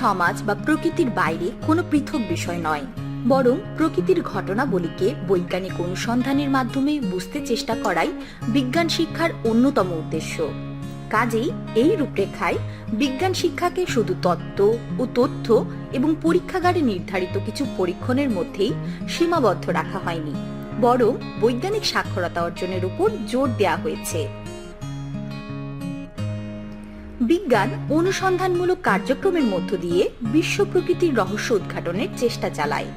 সমাজ বা প্রকৃতির বাইরে কোনো পৃথক বিষয় নয়, বরং প্রকৃতির ঘটনাবলীকে বৈজ্ঞানিক অনুসন্ধানের মাধ্যমে বুঝতে চেষ্টা করাই বিজ্ঞান শিক্ষার অন্যতম উদ্দেশ্য। কাজেই এই রূপরেখায় বিজ্ঞান শিক্ষাকে শুধু তত্ত্ব ও তথ্য এবং পরীক্ষাগারে নির্ধারিত কিছু পরীক্ষণের মধ্যেই সীমাবদ্ধ রাখা হয়নি, বরং বৈজ্ঞানিক সাক্ষরতা অর্জনের উপর জোর দেওয়া হয়েছে। বিজ্ঞান অনুসন্ধানমূলক কার্যক্রমের মধ্য দিয়ে বিশ্ব প্রকৃতির রহস্য উদ্ঘাটনের চেষ্টা চালায়।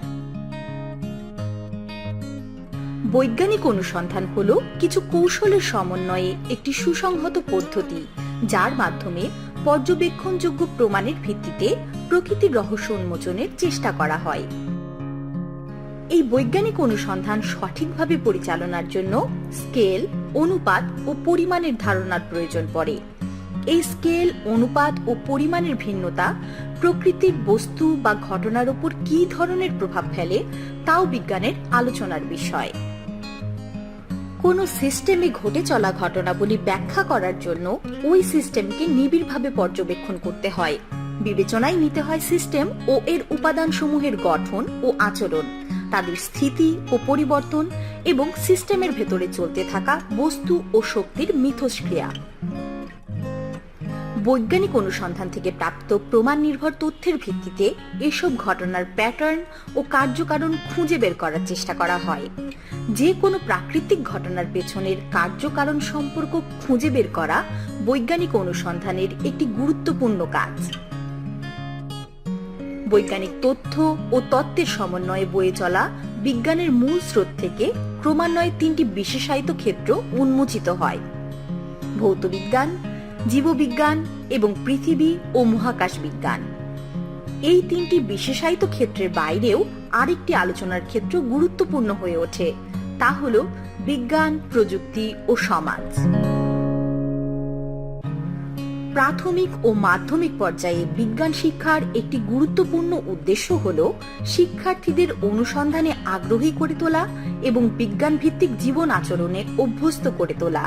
বৈজ্ঞানিক অনুসন্ধান হল কিছু কৌশলের সমন্বয়ে একটি সুসংহত পদ্ধতি, যার মাধ্যমে পর্যবেক্ষণযোগ্য প্রমাণের ভিত্তিতে প্রকৃতির রহস্য উন্মোচনের চেষ্টা করা হয়। এই বৈজ্ঞানিক অনুসন্ধান সঠিকভাবে পরিচালনার জন্য স্কেল, অনুপাত ও পরিমাণের ধারণার প্রয়োজন পড়ে। এই স্কেল, অনুপাত ও পরিমাণের ভিন্নতা প্রকৃতির বস্তু বা ঘটনার উপর কী ধরনের প্রভাব ফেলে তাও বিজ্ঞানের আলোচনার বিষয়। কোনো সিস্টেমে ঘটে চলা ঘটনাবলী ব্যাখ্যা করার জন্য ওই সিস্টেমকে নিবিড়ভাবে পর্যবেক্ষণ করতে হয়। বিবেচনায় নিতে হয় সিস্টেম ও এর উপাদানসমূহের গঠন ও আচরণ, তাদের স্থিতি ও পরিবর্তন এবং সিস্টেমের ভেতরে চলতে থাকা বস্তু ও শক্তির মিথস্ক্রিয়া। বৈজ্ঞানিক অনুসন্ধান থেকে প্রাপ্ত প্রমাণ নির্ভর তথ্যের ভিত্তিতে এসব ঘটনার প্যাটার্ন ও কার্যকারণ খুঁজে বের করার চেষ্টা করা হয়। যে কোনো প্রাকৃতিক ঘটনার পেছনের কার্যকারণ সম্পর্ক খুঁজে বের করা বৈজ্ঞানিক অনুসন্ধানের একটি গুরুত্বপূর্ণ কাজ। বৈজ্ঞানিক তথ্য ও তত্ত্বের সমন্বয়ে বয়ে চলা বিজ্ঞানের মূল স্রোত থেকে ক্রমান্বয়ে তিনটি বিশেষায়িত ক্ষেত্র উন্মোচিত হয়। ভৌতবিজ্ঞান জীববিজ্ঞান এবং পৃথিবী ও মহাকাশ বিজ্ঞান। এই তিনটি বিশেষায়িত ক্ষেত্রের বাইরেও আরেকটি আলোচনার ক্ষেত্র গুরুত্বপূর্ণ হয়ে ওঠে, তা হল বিজ্ঞান, প্রযুক্তি ও সমাজ। প্রাথমিক ও মাধ্যমিক পর্যায়ে বিজ্ঞান শিক্ষার একটি গুরুত্বপূর্ণ উদ্দেশ্য হল শিক্ষার্থীদের অনুসন্ধানে আগ্রহী করে তোলা এবং বিজ্ঞান ভিত্তিক জীবন আচরণে অভ্যস্ত করে তোলা।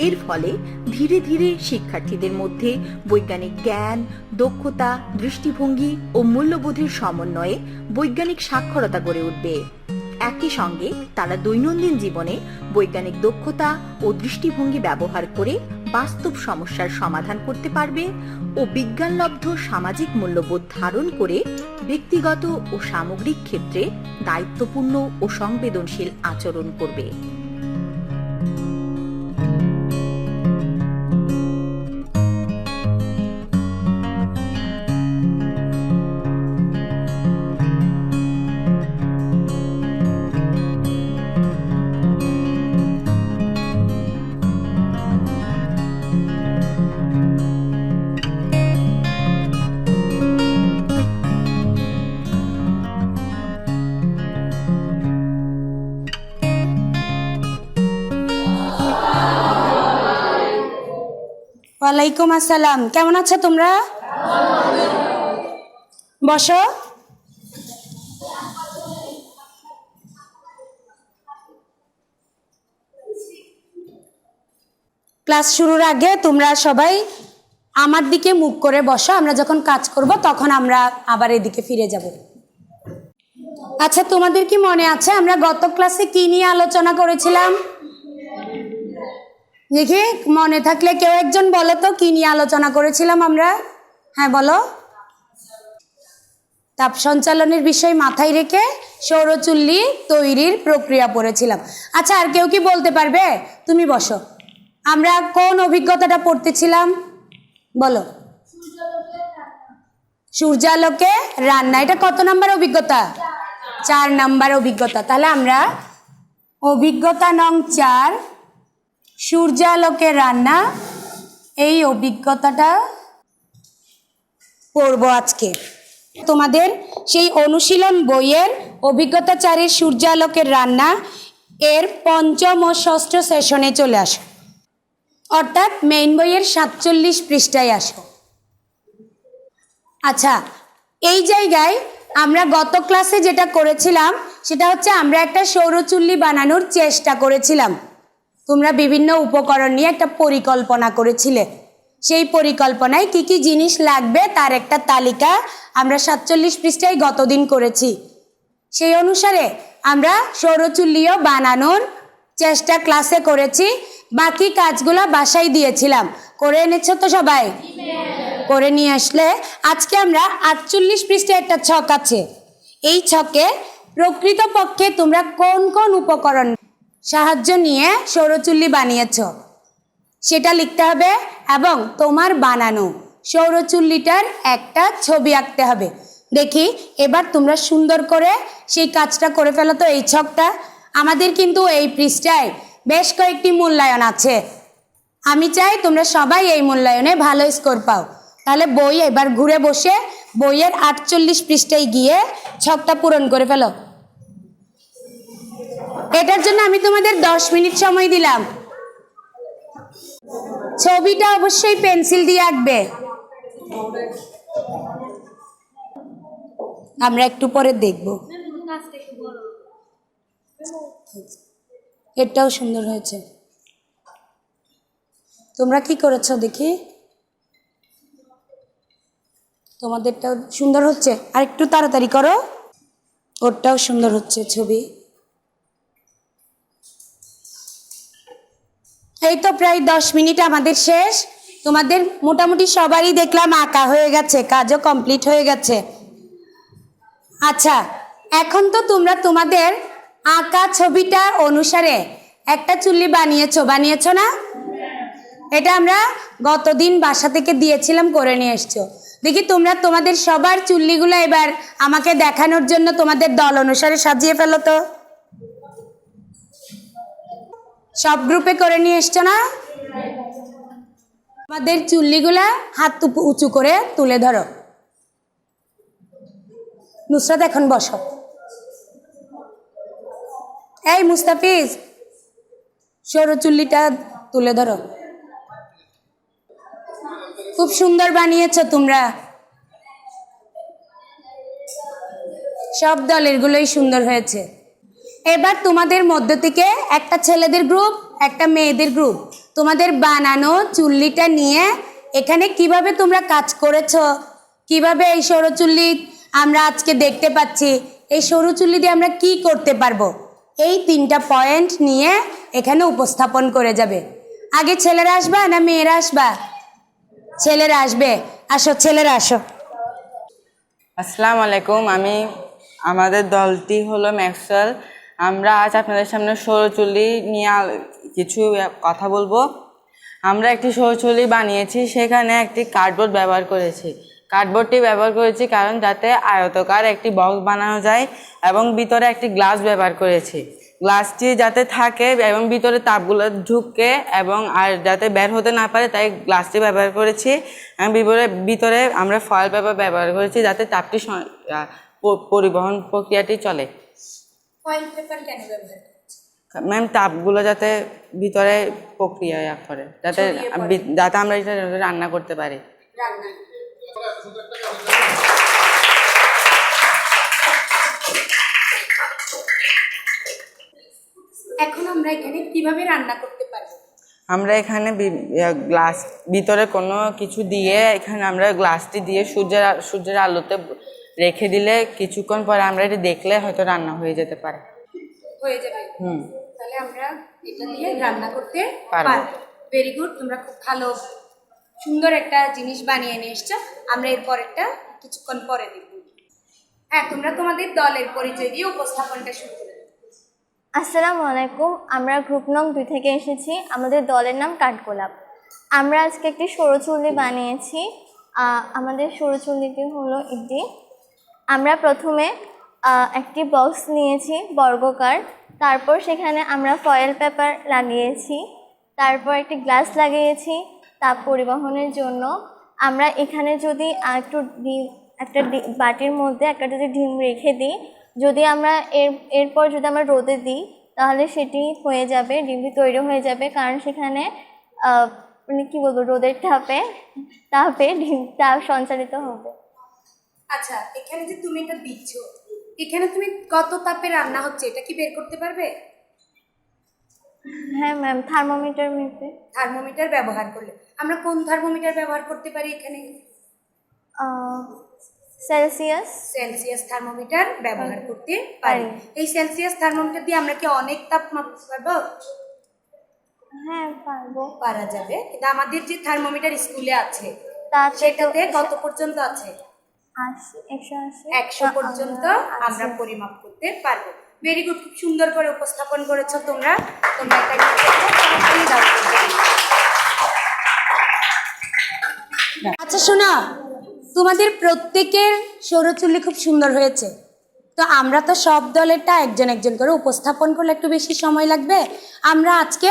এর ফলে ধীরে ধীরে শিক্ষার্থীদের মধ্যে বৈজ্ঞানিক জ্ঞান, দক্ষতা, দৃষ্টিভঙ্গি ও মূল্যবোধের সমন্বয়ে বৈজ্ঞানিক সাক্ষরতা গড়ে উঠবে। একই সঙ্গে তারা দৈনন্দিন জীবনে বৈজ্ঞানিক দক্ষতা ও দৃষ্টিভঙ্গি ব্যবহার করে বাস্তব সমস্যার সমাধান করতে পারবে ও বিজ্ঞানলব্ধ সামাজিক মূল্যবোধ ধারণ করে ব্যক্তিগত ও সামগ্রিক ক্ষেত্রে দায়িত্বপূর্ণ ও সংবেদনশীল আচরণ করবে। ওয়ালাইকুম আসসালাম। কেমন আছো তোমরা? বসো। ক্লাস শুরুর আগে তোমরা সবাই আমার দিকে মুখ করে বসো, আমরা যখন কাজ করব তখন আমরা আবার এদিকে ফিরে যাব। আচ্ছা তোমাদের কি মনে আছে আমরা গত ক্লাসে কি নিয়ে আলোচনা করেছিলাম? দেখি, মনে থাকলে কেউ একজন বলো তো, কি নিয়ে আলোচনা করেছিলাম আমরা? হ্যাঁ বলো। তাপ সঞ্চালনের বিষয় মাথায় রেখে সৌরচুল্লি তৈরির প্রক্রিয়া পড়েছিলাম। আচ্ছা আর কেউ কি বলতে পারবে? তুমি বসো। আমরা কোন অভিজ্ঞতাটা পড়তেছিলাম? বলো। সূর্যালোকে রান্না। এটা কত নাম্বার অভিজ্ঞতা? চার নাম্বার অভিজ্ঞতা। তাহলে আমরা অভিজ্ঞতা নং চার সূর্যালোকে রান্না, এই অভিজ্ঞতাটা পড়ব আজকে। তোমাদের সেই অনুশীলন বইয়ের অভিজ্ঞতা চারের সূর্যালোকের রান্না এর পঞ্চম ও ষষ্ঠ সেশনে চলে আসো। অর্থাৎ মেইন বইয়ের সাতচল্লিশ পৃষ্ঠায় আসো। আচ্ছা এই জায়গায় আমরা গত ক্লাসে যেটা করেছিলাম, সেটা হচ্ছে আমরা একটা সৌরচুল্লি বানানোর চেষ্টা করেছিলাম। তোমরা বিভিন্ন উপকরণ নিয়ে একটা পরিকল্পনা করেছিলে। সেই পরিকল্পনায় কি কি জিনিস লাগবে তার একটা তালিকা আমরা সাতচল্লিশ পৃষ্ঠায় গতদিন করেছি। সেই অনুসারে আমরা সৌরচুল্লিও বানানোর চেষ্টা ক্লাসে করেছি। বাকি কাজগুলো বাসায় দিয়েছিলাম। করে এনেছো তো সবাই? করে নিয়ে আসলে আজকে আমরা আটচল্লিশ পৃষ্ঠে একটা ছক আছে। এই ছকে প্রকৃতপক্ষে তোমরা কোন কোন উপকরণ সাহায্য নিয়ে সৌরচুল্লি বানিয়েছ। সেটা লিখতে হবে এবং তোমার বানানো সৌরচুল্লিটার একটা ছবি আঁকতে হবে। দেখি, এবার তোমরা সুন্দর করে সেই কাজটা করে ফেলো তো এই ছকটা। আমাদের কিন্তু এই পৃষ্ঠায় বেশ কয়েকটি মূল্যায়ন আছে। আমি চাই তোমরা সবাই এই মূল্যায়নে ভালো স্কোর পাও। তাহলে বই এবার ঘুরে বসে বইয়ের আটচল্লিশ পৃষ্ঠায় গিয়ে ছকটা পূরণ করে ফেলো। এটার জন্য আমি তোমাদের দশ মিনিট সময় দিলাম। ছবিটা অবশ্যই পেন্সিল দিয়ে আঁকবে। আমরা একটু পরে দেখব। এটাও সুন্দর হয়েছে। তোমরা কি করেছ দেখি? তোমাদেরটাও সুন্দর হচ্ছে। আর একটু তাড়াতাড়ি করো। ওরটাও সুন্দর হচ্ছে ছবি। এই তো প্রায় দশ মিনিট আমাদের শেষ। তোমাদের মোটামুটি সবারই দেখলাম আঁকা হয়ে গেছে, কাজও কমপ্লিট হয়ে গেছে। আচ্ছা এখন তো তোমরা তোমাদের আঁকা ছবিটা অনুসারে একটা চুল্লি বানিয়েছো বানিয়েছো না? এটা আমরা গতদিন বাসা থেকে দিয়েছিলাম, করে নিয়ে এসছো। দেখি তোমরা তোমাদের সবার চুল্লিগুলো এবার আমাকে দেখানোর জন্য তোমাদের দল অনুসারে সাজিয়ে ফেলো তো। সব গ্রুপে করে নিয়ে এসছো না? আমাদের চুল্লিগুলা হাত উঁচু করে তুলে ধরো। নুসরাত, এখন বসো। এই মুস্তাফিজ, সরু চুল্লিটা তুলে ধরো। খুব সুন্দর বানিয়েছো তোমরা। সব দলের গুলোই সুন্দর হয়েছে। এবার তোমাদের মধ্য থেকে একটা ছেলেদের গ্রুপ একটা মেয়েদের গ্রুপ তোমাদের বানানো চুল্লিটা নিয়ে এখানে কীভাবে তোমরা কাজ করেছ? কীভাবে এই সৌরচুল্লি আমরা আজকে দেখতে পাচ্ছি? এই সৌরচুল্লি দিয়ে আমরা কি করতে পারব? এই তিনটা পয়েন্ট নিয়ে এখানে উপস্থাপন করে যাবে। আগে ছেলেরা আসবা না মেয়েরা আসবা? ছেলেরা আসবে। আসো, ছেলেরা আসো। আসসালামু আলাইকুম। আমি, আমাদের দলটি হলো ম্যাক্সওয়েল। আমরা আজ আপনাদের সামনে সৌরচুল্লি নিয়ে কিছু কথা বলব। আমরা একটি সৌরচুল্লি বানিয়েছি, সেখানে একটি কার্ডবোর্ড ব্যবহার করেছি। কার্ডবোর্ডটি ব্যবহার করেছি কারণ যাতে আয়তকার একটি বক্স বানানো যায় এবং ভিতরে একটি গ্লাস ব্যবহার করেছি। গ্লাসটি যাতে থাকে এবং ভিতরে তাপগুলো ঢুকে এবং আর যাতে বের হতে না পারে, তাই গ্লাসটি ব্যবহার করেছি। এবং ভিতরে ভিতরে আমরা ফয়েল পেপার ব্যবহার করেছি যাতে তাপটি পরিবহন প্রক্রিয়াটি চলে। ফয়েল পেপার কেন ব্যবহার ম্যাম তাপগুলো যাতে ভিতরে প্রক্রিয়া করে যাতে যাতে আমরা এটা রান্না করতে পারি। রান্না। এখন আমরা এখানে কীভাবে রান্না করতে পারব? আমরা এখানে গ্লাস ভিতরে কোনো কিছু দিয়ে এখানে আমরা গ্লাসটি দিয়ে সূর্যের সূর্যের আলোতে রেখে দিলে কিছুক্ষণ পরে আমরা এটা দেখলে হয়তো রান্না হয়ে যেতে পারে। হয়ে যাবে। হুম। তাহলে আমরা এটা দিয়ে রান্না করতে পারব। ভেরি গুড তোমরা খুব ভালো সুন্দর একটা জিনিস বানিয়ে নিয়ে এসছো। আমরা এরপর একটা কিছুক্ষণ পরে দেখব। হ্যাঁ তোমরা তোমাদের দলের পরিচয় দিয়ে উপস্থাপনটা শুরু করে। আসসালামু আলাইকুম আমরা গ্রুপ নং দুই থেকে এসেছি। আমাদের দলের নাম কাঠগোলাপ। আমরা আজকে একটি সৌরচুল্লি বানিয়েছি। আমাদের সৌরচুল্লিটি হলো এটি আমরা প্রথমে একটি বক্স নিয়েছি বর্গকার তারপর সেখানে আমরা ফয়েল পেপার লাগিয়েছি, তারপর একটি গ্লাস লাগিয়েছি, তাপ পরিবহনের জন্য। আমরা এখানে যদি একটু ডিম একটা বাটির মধ্যে একটা যদি ডিম রেখে দিই, যদি আমরা এর, এরপর যদি আমরা রোদে দিই, তাহলে সেটি হয়ে যাবে ডিমটি তৈরি হয়ে যাবে। কারণ সেখানে মানে কী বলব, রোদের তাপে তাপে ডিম তাপ সঞ্চালিত হবে। আচ্ছা এখানে যে তুমি এটা দিচ্ছ এখানে তুমি কত তাপে রান্না হচ্ছে এটা কি বের করতে পারবে? হ্যাঁ ম্যাম থার্মোমিটার মেপে থার্মোমিটার ব্যবহার করলে। আমরা কোন থার্মোমিটার ব্যবহার করতে পারি এখানে? সেলসিয়াস সেলসিয়াস থার্মোমিটার ব্যবহার করতে পারি। এই সেলসিয়াস থার্মোমিটার দিয়ে আমরা কি অনেক তাপ মাপতে পারব? হ্যাঁ পারব। পারা যাবে। কিন্তু আমাদের যে থার্মোমিটার স্কুলে আছে সেটাতে কত পর্যন্ত আছে? একশো আশি একশো পর্যন্ত আমরা। পরিমাপ করতে পারব। ভেরি গুড খুব সুন্দর করে উপস্থাপন করেছ তোমরা। তোমরা। আচ্ছা শোনা। তোমাদের প্রত্যেকের সৌরচুল্লি খুব সুন্দর হয়েছে। তো আমরা তো সব দলেরটা একজন একজন করে উপস্থাপন করলে একটু বেশি সময় লাগবে। আমরা আজকে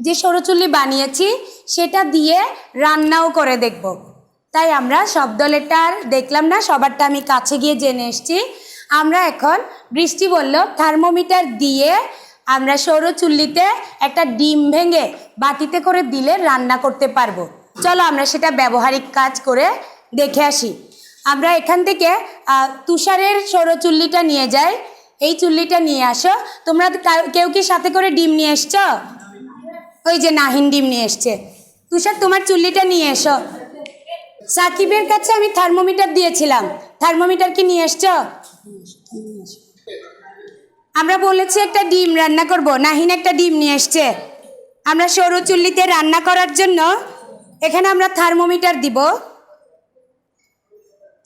যে সৌরচুল্লি বানিয়েছি সেটা দিয়ে রান্নাও করে দেখব। তাই আমরা সব দলেরটা আর দেখলাম না, সবারটা আমি কাছে গিয়ে জেনে এসছি। আমরা এখন বৃষ্টি বলল, থার্মোমিটার দিয়ে আমরা সৌরচুল্লিতে একটা ডিম ভেঙে বাটিতে করে দিলে রান্না করতে পারব। চলো আমরা সেটা ব্যবহারিক কাজ করে দেখে আসি। আমরা এখান থেকে তুষারের সৌর চুল্লিটা নিয়ে যাই। এই চুল্লিটা নিয়ে আসো। তোমরা কেউ কি সাথে করে ডিম নিয়ে এসছো? ওই যে নাহিন ডিম নিয়ে এসছে। তুষার, তোমার চুল্লিটা নিয়ে এসো। সাকিবের কাছে আমি থার্মোমিটার দিয়েছিলাম। থার্মোমিটার কি নিয়ে এসছো? আমরা বলেছি একটা ডিম রান্না করব। নাহিন একটা ডিম নিয়ে এসছে। আমরা সরু চুল্লিতে রান্না করার জন্য এখানে আমরা থার্মোমিটার দিব।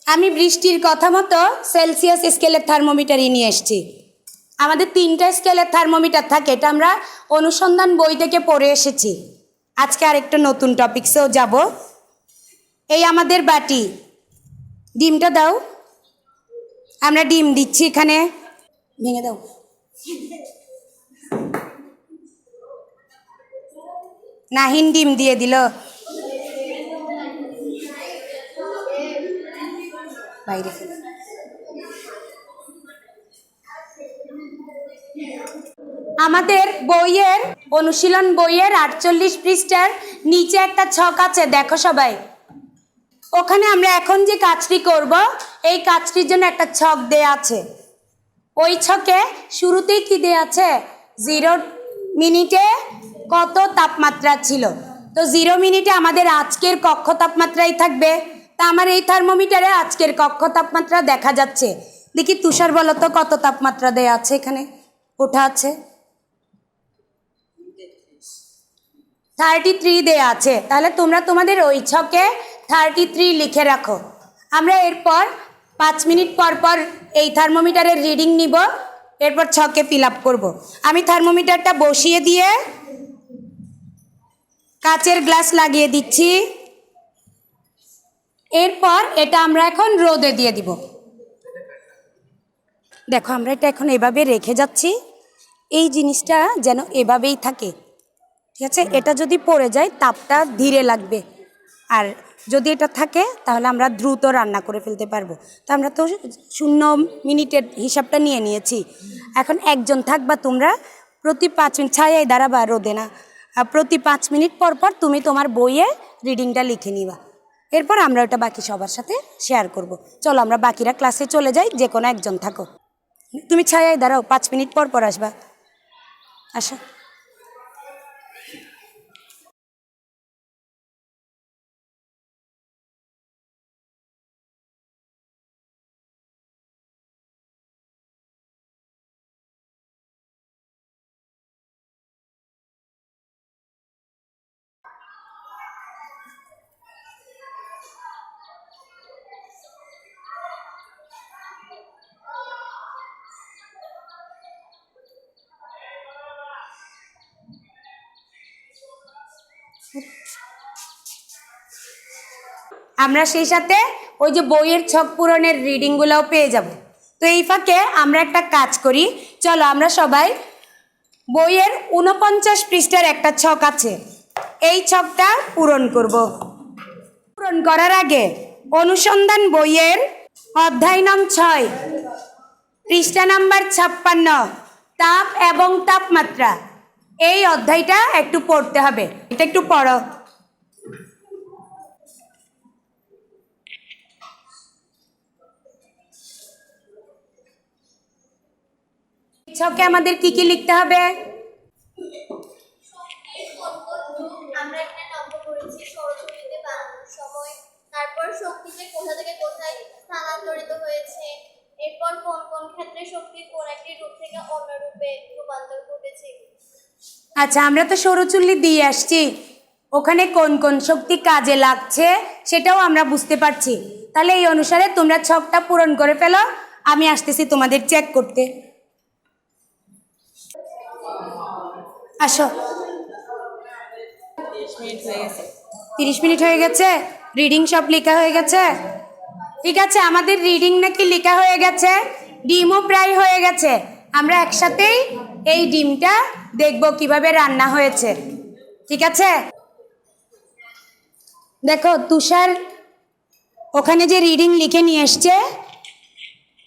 আমি বৃষ্টির কথা মতো সেলসিয়াস স্কেলের থার্মোমিটারই নিয়ে এসেছি। আমাদের তিনটা স্কেলের থার্মোমিটার থাকে, এটা আমরা অনুসন্ধান বই থেকে পড়ে এসেছি। আজকে আরেকটা নতুন টপিক্সেও যাব। এই আমাদের বাটি। ডিমটা দাও। আমরা ডিম দিচ্ছি এখানে। ভেঙে দাও। নাহিন ডিম দিয়ে দিল। বাইরে আমাদের বইয়ের অনুশীলন বইয়ের আটচল্লিশ পৃষ্ঠার নিচে একটা ছক আছে, দেখো সবাই। ওখানে আমরা এখন যে কাজটি করব, এই কাজটির জন্য একটা ছক দেয়া আছে। ওই ছকে শুরুতেই কি দেয়া আছে? জিরো মিনিটে কত তাপমাত্রা ছিল? তো জিরো মিনিটে আমাদের আজকের কক্ষ তাপমাত্রাই থাকবে। তা আমার এই থার্মোমিটারে আজকের কক্ষ তাপমাত্রা দেখা যাচ্ছে। দেখি তুষার বলো তো কত তাপমাত্রা দেয়া আছে এখানে? ওঠা আছে। থার্টি থ্রি দেয়া আছে। তাহলে তোমরা তোমাদের ওই ছকে থার্টি থ্রি লিখে রাখো। আমরা এরপর পাঁচ মিনিট পর পর এই থার্মোমিটারের রিডিং নিব, এরপর ছকে ফিল আপ করব। আমি থার্মোমিটারটা বসিয়ে দিয়ে কাচের গ্লাস লাগিয়ে দিচ্ছি। এরপর এটা আমরা এখন রোদে দিয়ে দিব। দেখো, আমরা এটা এখন এভাবে রেখে যাচ্ছি। এই জিনিসটা যেন এভাবেই থাকে। ঠিক আছে? এটা যদি পড়ে যায়, তাপটা ধীরে লাগবে। আর যদি এটা থাকে, তাহলে আমরা দ্রুত রান্না করে ফেলতে পারব। তো আমরা তো শূন্য মিনিটের হিসাবটা নিয়ে নিয়েছি। এখন একজন থাকবা তোমরা, প্রতি পাঁচ মিনিট ছায়ায় দাঁড়াবা রোদে না। প্রতি পাঁচ মিনিট পর পর তুমি তোমার বইয়ে রিডিংটা লিখে নিবা। এরপর আমরা ওটা বাকি সবার সাথে শেয়ার করব। চলো আমরা বাকিরা ক্লাসে চলে যাই, যে কোনো একজন থাকো। তুমি ছায়ায় দাঁড়াও, পাঁচ মিনিট পর পর আসবা। আসো। আমরা সেই সাথে ওই যে বইয়ের ছক পূরণের রিডিংগুলোও পেয়ে যাব। তো এই ফাঁকে আমরা একটা কাজ করি। চলো আমরা সবাই বইয়ের উনপঞ্চাশ পৃষ্ঠার একটা ছক আছে। এই ছকটা পূরণ করব। পূরণ করার আগে অনুসন্ধান বইয়ের অধ্যায় নং ছয়, পৃষ্ঠা নাম্বার ছাপ্পান্ন, তাপ এবং তাপমাত্রা। এই অধ্যায়টা একটু পড়তে হবে। এটা একটু পড়ো। ছকে আমাদের কি কি লিখতে হবে? আমরা বানানোর সময় তারপর শক্তি যে কোথা থেকে কোথায় স্থানান্তরিত হয়েছে এরপর কোন কোন ক্ষেত্রে শক্তি কোন একটি রূপ থেকে অন্য রূপে রূপান্তর ঘটেছে? আচ্ছা আমরা তো সৌরচুল্লি দিয়ে আসছি। ওখানে কোন কোন শক্তি কাজে লাগছে সেটাও আমরা বুঝতে পারছি। তাহলে এই অনুসারে তোমরা ছকটা পূরণ করে ফেলো, আমি আসতেছি তোমাদের চেক করতে। আসো। তিরিশ মিনিট হয়ে গেছে। রিডিং সব লেখা হয়ে গেছে? ঠিক আছে, আমাদের রিডিং নাকি লেখা হয়ে গেছে? ডিমও প্রায় হয়ে গেছে। আমরা একসাথেই এই ডিমটা দেখব কীভাবে রান্না হয়েছে। ঠিক আছে? দেখো, তুষার ওখানে যে রিডিং লিখে নিয়ে এসছে,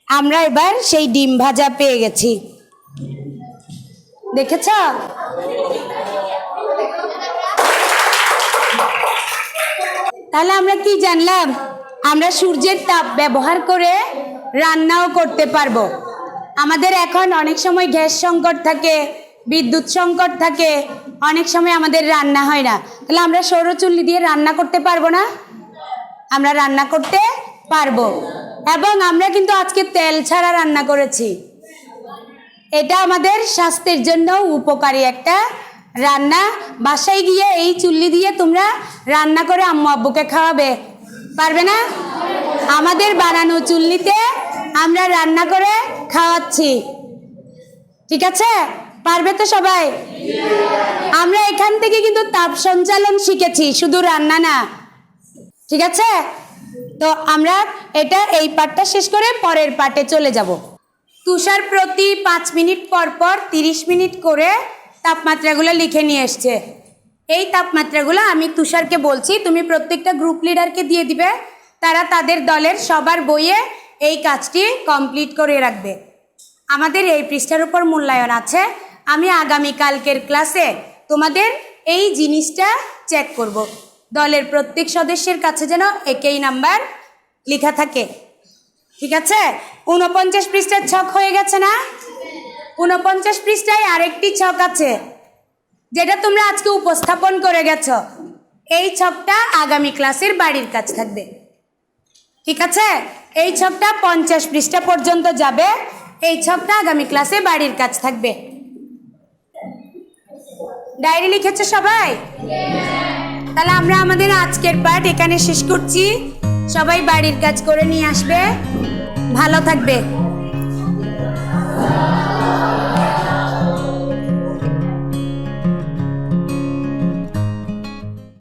আমরা এবার সেই ডিম ভাজা পেয়ে গেছি। দেখেছ? তাহলে আমরা কি জানলাম? আমরা সূর্যের তাপ ব্যবহার করে রান্নাও করতে পারব। আমাদের এখন অনেক সময় গ্যাস সংকট থাকে, বিদ্যুৎ সংকট থাকে, অনেক সময় আমাদের রান্না হয় না। তাহলে আমরা সৌরচুল্লি দিয়ে রান্না করতে পারব না? আমরা রান্না করতে পারব। এবং আমরা কিন্তু আজকে তেল ছাড়া রান্না করেছি। এটা আমাদের স্বাস্থ্যের জন্য উপকারী একটা রান্না। বাসায় গিয়ে এই চুল্লি দিয়ে তোমরা রান্না করে আম্মু আব্বুকে খাওয়াবে। পারবে না? আমাদের বানানো চুল্লিতে আমরা রান্না করে খাওয়াচ্ছি। ঠিক আছে? পারবে তো সবাই? আমরা এখান থেকে কিন্তু তাপ সঞ্চালন শিখেছি, শুধু রান্না না। ঠিক আছে? তো আমরা এটা এই পার্টটা শেষ করে পরের পার্টে চলে যাব। তুষার প্রতি পাঁচ মিনিট পর পর তিরিশ মিনিট করে তাপমাত্রাগুলো লিখে নিয়ে এসছে। এই তাপমাত্রাগুলো আমি তুষারকে বলছি, তুমি প্রত্যেকটা গ্রুপ লিডারকে দিয়ে দিবে। তারা তাদের দলের সবার বইয়ে এই কাজটি কমপ্লিট করে রাখবে। আমাদের এই পৃষ্ঠার উপর মূল্যায়ন আছে। আমি আগামী কালকের ক্লাসে তোমাদের এই জিনিসটা চেক করব। দলের প্রত্যেক সদস্যের কাছে যেন একই নাম্বার লেখা থাকে। ঠিক আছে? উনপঞ্চাশ পৃষ্ঠার ছক হয়ে গেছে না? উনপঞ্চাশ পৃষ্ঠায় আরেকটি ছক আছে, যেটা তোমরা আজকে উপস্থাপন করে গেছ। এই ছকটা আগামী ক্লাসের বাড়ির কাজ থাকবে। ঠিক আছে? এই ছকটা পঞ্চাশ পৃষ্ঠা পর্যন্ত যাবে। এই ছকটা আগামী ক্লাসে বাড়ির কাজ থাকবে। ডায়েরি লিখেছে সবাই? তাহলে আমরা আমাদের আজকের পাঠ এখানে শেষ করছি। সবাই বাড়ির কাজ করে নিয়ে আসবে। ভালো থাকবে।